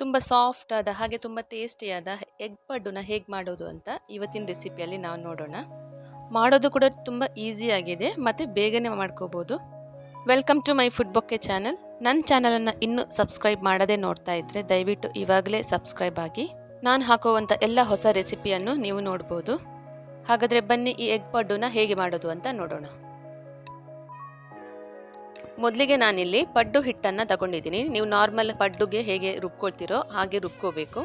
ತುಂಬ ಸಾಫ್ಟ್ ಆದ ಹಾಗೆ ತುಂಬ ಟೇಸ್ಟಿಯಾದ ಎಗ್ ಪಡ್ಡುನ ಹೇಗೆ ಮಾಡೋದು ಅಂತ ಇವತ್ತಿನ ರೆಸಿಪಿಯಲ್ಲಿ ನಾವು ನೋಡೋಣ. ಮಾಡೋದು ಕೂಡ ತುಂಬ ಆಗಿದೆ, ಮತ್ತು ಬೇಗನೆ ಮಾಡ್ಕೋಬೋದು. Welcome to my food bouquet channel ನನ್ನ ಚಾನಲನ್ನು ಇನ್ನೂ ಸಬ್ಸ್ಕ್ರೈಬ್ ಮಾಡದೇ ನೋಡ್ತಾ ಇದ್ದರೆ ದಯವಿಟ್ಟು ಇವಾಗಲೇ ಸಬ್ಸ್ಕ್ರೈಬ್ ಆಗಿ. ನಾನು ಹಾಕುವಂಥ ಎಲ್ಲ ಹೊಸ ರೆಸಿಪಿಯನ್ನು ನೀವು ನೋಡ್ಬೋದು. ಹಾಗಾದರೆ ಬನ್ನಿ ಈ ಎಗ್ ಪಡ್ಡುನ ಹೇಗೆ ಮಾಡೋದು ಅಂತ ನೋಡೋಣ. ಮೊದಲಿಗೆ ನಾನಿಲ್ಲಿ ಪಡ್ಡು ಹಿಟ್ಟನ್ನು ತಗೊಂಡಿದ್ದೀನಿ. ನೀವು ನಾರ್ಮಲ್ ಪಡ್ಡುಗೆ ಹೇಗೆ ರುಬ್ಕೊಳ್ತೀರೋ ಹಾಗೆ ರುಬ್ಕೋಬೇಕು.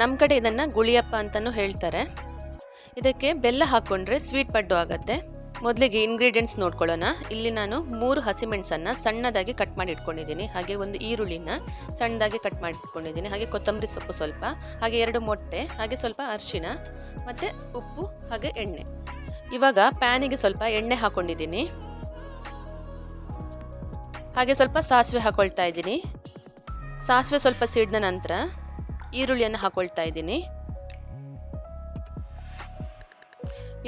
ನಮ್ಮ ಕಡೆ ಇದನ್ನು ಗುಳಿಯಪ್ಪ ಅಂತಲೂ ಹೇಳ್ತಾರೆ. ಇದಕ್ಕೆ ಬೆಲ್ಲ ಹಾಕ್ಕೊಂಡ್ರೆ ಸ್ವೀಟ್ ಪಡ್ಡು ಆಗುತ್ತೆ. ಮೊದಲಿಗೆ ಇಂಗ್ರೀಡಿಯೆಂಟ್ಸ್ ನೋಡ್ಕೊಳ್ಳೋಣ. ಇಲ್ಲಿ ನಾನು ಮೂರು ಹಸಿಮೆಣಸನ್ನು ಸಣ್ಣದಾಗಿ ಕಟ್ ಮಾಡಿ ಇಟ್ಕೊಂಡಿದ್ದೀನಿ. ಹಾಗೆ ಒಂದು ಈರುಳ್ಳಿನ ಸಣ್ಣದಾಗಿ ಕಟ್ ಮಾಡಿ ಇಟ್ಕೊಂಡಿದ್ದೀನಿ. ಹಾಗೆ ಕೊತ್ತಂಬರಿ ಸೊಪ್ಪು ಸ್ವಲ್ಪ, ಹಾಗೆ ಎರಡು ಮೊಟ್ಟೆ, ಹಾಗೆ ಸ್ವಲ್ಪ ಅರಿಶಿನ ಮತ್ತು ಉಪ್ಪು, ಹಾಗೆ ಎಣ್ಣೆ. ಇವಾಗ ಪ್ಯಾನಿಗೆ ಸ್ವಲ್ಪ ಎಣ್ಣೆ ಹಾಕ್ಕೊಂಡಿದ್ದೀನಿ ಹಾಗೆ ಸ್ವಲ್ಪ ಸಾಸಿವೆ ಹಾಕೊಳ್ತಾ ಇದ್ದೀನಿ. ಸಾಸಿವೆ ಸ್ವಲ್ಪ ಸಿಡಿದ ನಂತರ ಈರುಳ್ಳಿಯನ್ನು ಹಾಕೊಳ್ತಾ ಇದ್ದೀನಿ.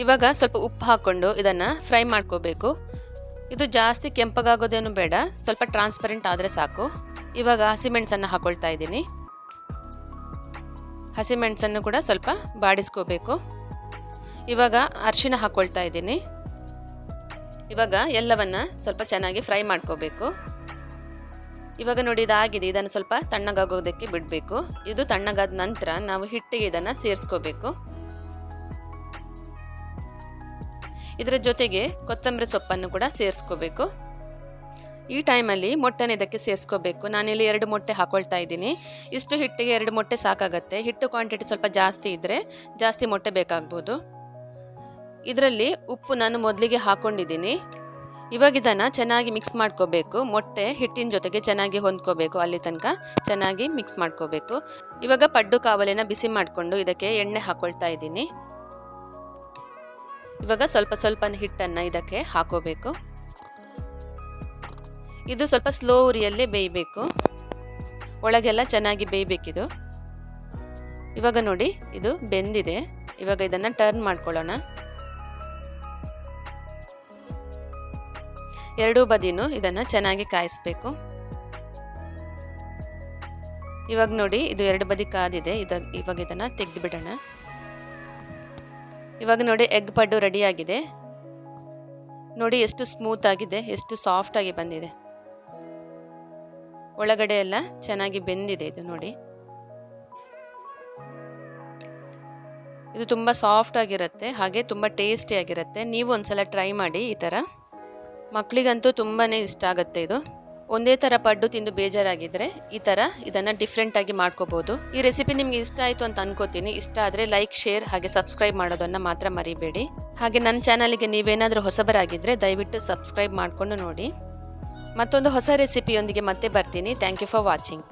ಇವಾಗ ಸ್ವಲ್ಪ ಉಪ್ಪು ಹಾಕ್ಕೊಂಡು ಇದನ್ನು ಫ್ರೈ ಮಾಡ್ಕೋಬೇಕು. ಇದು ಜಾಸ್ತಿ ಕೆಂಪಗಾಗೋದೇನು ಬೇಡ, ಸ್ವಲ್ಪ ಟ್ರಾನ್ಸ್ಪರೆಂಟ್ ಆದರೆ ಸಾಕು. ಇವಾಗ ಹಸಿಮೆಣಸನ್ನು ಹಾಕೊಳ್ತಾ ಇದ್ದೀನಿ. ಹಸಿಮೆಣಸನ್ನು ಕೂಡ ಸ್ವಲ್ಪ ಬಾಡಿಸ್ಕೋಬೇಕು. ಇವಾಗ ಅರಿಶಿನ ಹಾಕ್ಕೊಳ್ತಾ ಇದ್ದೀನಿ. ಇವಾಗ ಎಲ್ಲವನ್ನು ಸ್ವಲ್ಪ ಚೆನ್ನಾಗಿ ಫ್ರೈ ಮಾಡ್ಕೋಬೇಕು. ಇವಾಗ ನೋಡಿ ಇದಾಗಿದೆ, ಇದನ್ನು ಸ್ವಲ್ಪ ತಣ್ಣಗಾಗೋದಕ್ಕೆ ಬಿಡಬೇಕು. ಇದು ತಣ್ಣಗಾದ ನಂತರ ನಾವು ಹಿಟ್ಟಿಗೆ ಇದನ್ನು ಸೇರಿಸ್ಕೋಬೇಕು. ಇದರ ಜೊತೆಗೆ ಕೊತ್ತಂಬರಿ ಸೊಪ್ಪನ್ನು ಕೂಡ ಸೇರಿಸ್ಕೋಬೇಕು. ಈ ಟೈಮಲ್ಲಿ ಮೊಟ್ಟೆನ ಇದಕ್ಕೆ ಸೇರಿಸ್ಕೋಬೇಕು. ನಾನಿಲ್ಲಿ ಎರಡು ಮೊಟ್ಟೆ ಹಾಕೊಳ್ತಾ ಇದ್ದೀನಿ. ಇಷ್ಟು ಹಿಟ್ಟಿಗೆ ಎರಡು ಮೊಟ್ಟೆ ಸಾಕಾಗತ್ತೆ. ಹಿಟ್ಟು ಕ್ವಾಂಟಿಟಿ ಸ್ವಲ್ಪ ಜಾಸ್ತಿ ಇದ್ದರೆ ಜಾಸ್ತಿ ಮೊಟ್ಟೆ ಬೇಕಾಗ್ಬೋದು. ಇದರಲ್ಲಿ ಉಪ್ಪು ನಾನು ಮೊದಲಿಗೆ ಹಾಕೊಂಡಿದ್ದೀನಿ. ಇವಾಗ ಇದನ್ನು ಚೆನ್ನಾಗಿ ಮಿಕ್ಸ್ ಮಾಡ್ಕೋಬೇಕು. ಮೊಟ್ಟೆ ಹಿಟ್ಟಿನ ಜೊತೆಗೆ ಚೆನ್ನಾಗಿ ಹೊಂದ್ಕೋಬೇಕು. ಅಲ್ಲಿ ತನಕ ಚೆನ್ನಾಗಿ ಮಿಕ್ಸ್ ಮಾಡ್ಕೋಬೇಕು. ಇವಾಗ ಪಡ್ಡು ಕಾವಲಿನ ಬಿಸಿ ಮಾಡಿಕೊಂಡು ಇದಕ್ಕೆ ಎಣ್ಣೆ ಹಾಕೊಳ್ತಾ ಇದ್ದೀನಿ. ಇವಾಗ ಸ್ವಲ್ಪ ಸ್ವಲ್ಪ ಹಿಟ್ಟನ್ನು ಇದಕ್ಕೆ ಹಾಕೋಬೇಕು. ಇದು ಸ್ವಲ್ಪ ಸ್ಲೋ ಉರಿಯಲ್ಲೇ ಬೇಯಬೇಕು. ಒಳಗೆಲ್ಲ ಚೆನ್ನಾಗಿ ಬೇಯಬೇಕಿದು. ಇವಾಗ ನೋಡಿ, ಇದು ಬೆಂದಿದೆ. ಇವಾಗ ಇದನ್ನು ಟರ್ನ್ ಮಾಡ್ಕೊಳ್ಳೋಣ. ಎರಡೂ ಬದಿನೂ ಇದನ್ನು ಚೆನ್ನಾಗಿ ಕಾಯಿಸ್ಬೇಕು. ಇವಾಗ ನೋಡಿ, ಇದು ಎರಡು ಬದಿ ಕಾದಿದೆ. ಇದ, ಇವಾಗ ಇದನ್ನು ತೆಗೆದು ಬಿಡೋಣ ಇವಾಗ ನೋಡಿ, ಎಗ್ ಪಡ್ಡು ರೆಡಿಯಾಗಿದೆ ನೋಡಿ, ಎಷ್ಟು ಸ್ಮೂತ್ ಆಗಿದೆ, ಎಷ್ಟು ಸಾಫ್ಟ್ ಆಗಿ ಬಂದಿದೆ. ಒಳಗಡೆ ಎಲ್ಲ ಚೆನ್ನಾಗಿ ಬೆಂದಿದೆ ಇದು ನೋಡಿ. ಇದು ತುಂಬ ಸಾಫ್ಟ್ ಆಗಿರುತ್ತೆ, ಹಾಗೆ ತುಂಬ ಟೇಸ್ಟಿಯಾಗಿರುತ್ತೆ ನೀವು ಒಂದ್ಸಲ ಟ್ರೈ ಮಾಡಿ, ಈ ಥರ ಮಕ್ಕಳಿಗಂತೂ ತುಂಬಾ ಇಷ್ಟ ಆಗುತ್ತೆ ಇದು. ಒಂದೇ ಥರ ಪಡ್ಡು ತಿಂದು ಬೇಜಾರಾಗಿದ್ದರೆ ಈ ಥರ ಇದನ್ನು ಡಿಫ್ರೆಂಟಾಗಿ ಮಾಡ್ಕೋಬೋದು. ಈ ರೆಸಿಪಿ ನಿಮ್ಗೆ ಇಷ್ಟ ಆಯಿತು ಅಂತ ಅನ್ಕೋತೀನಿ. ಇಷ್ಟ ಆದರೆ ಲೈಕ್ ಶೇರ್ ಹಾಗೆ ಸಬ್ಸ್ಕ್ರೈಬ್ ಮಾಡೋದನ್ನು ಮಾತ್ರ ಮರಿಬೇಡಿ. ಹಾಗೆ ನನ್ನ ಚಾನಲ್ಗೆ ನೀವೇನಾದರೂ ಹೊಸಬರಾಗಿದ್ದರೆ ದಯವಿಟ್ಟು ಸಬ್ಸ್ಕ್ರೈಬ್ ಮಾಡಿಕೊಂಡು ನೋಡಿ. ಮತ್ತೊಂದು ಹೊಸ ರೆಸಿಪಿಯೊಂದಿಗೆ ಮತ್ತೆ ಬರ್ತೀನಿ. Thank you for watching